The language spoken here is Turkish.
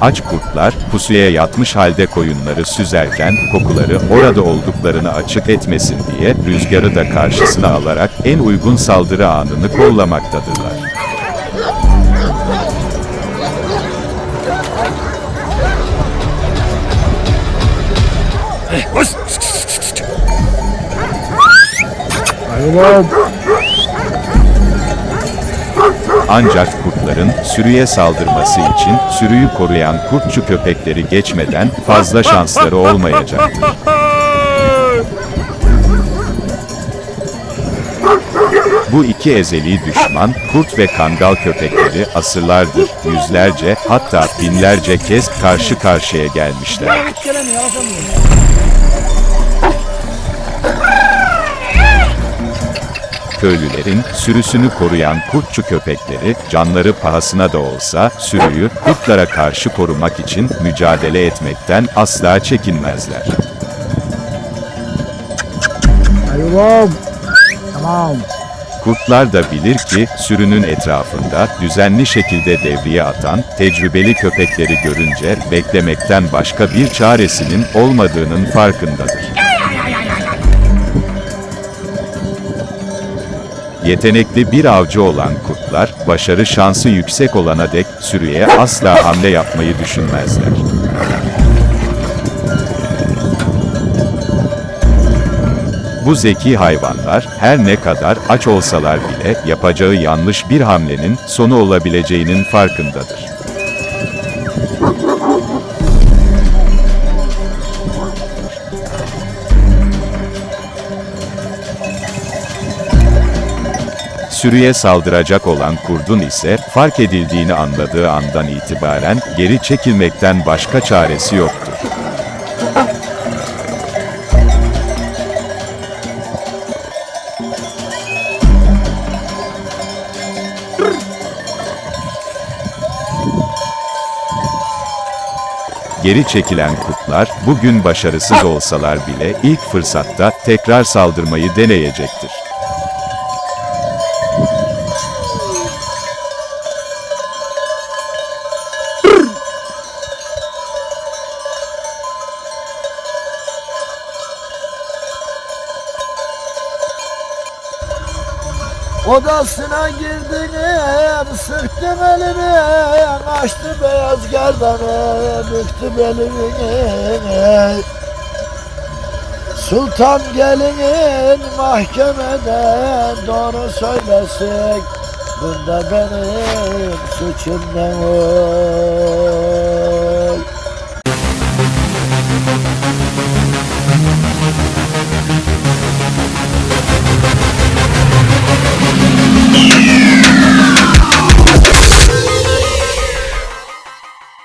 Aç kurtlar, pusuya yatmış halde koyunları süzerken, kokuları orada olduklarını açık etmesin diye, rüzgarı da karşısına alarak en uygun saldırı anını kollamaktadırlar. Hayvan. Ancak kurtların sürüye saldırması için sürüyü koruyan kurtçu köpekleri geçmeden fazla şansları olmayacaktır. Bu iki ezeli düşman, kurt ve kangal köpekleri asırlardır, yüzlerce, hatta binlerce kez karşı karşıya gelmişler. Köylülerin sürüsünü koruyan kurtçu köpekleri, canları pahasına da olsa sürüyü kurtlara karşı korumak için mücadele etmekten asla çekinmezler. Hayvan. Tamam. Kurtlar da bilir ki sürünün etrafında düzenli şekilde devriye atan tecrübeli köpekleri görünce beklemekten başka bir çaresinin olmadığının farkındadır. Yetenekli bir avcı olan kurtlar, başarı şansı yüksek olana dek sürüye asla hamle yapmayı düşünmezler. Bu zeki hayvanlar her ne kadar aç olsalar bile yapacağı yanlış bir hamlenin sonu olabileceğinin farkındadır. Sürüye saldıracak olan kurdun ise fark edildiğini anladığı andan itibaren geri çekilmekten başka çaresi yoktur. Geri çekilen kurtlar, bugün başarısız olsalar bile ilk fırsatta tekrar saldırmayı deneyecektir. Odasına girdin, sıktın elimi, açtı beyaz gerdanı, büktü belimi. Sultan gelinin mahkemede doğru söylesin, bunda benim suçum ne var?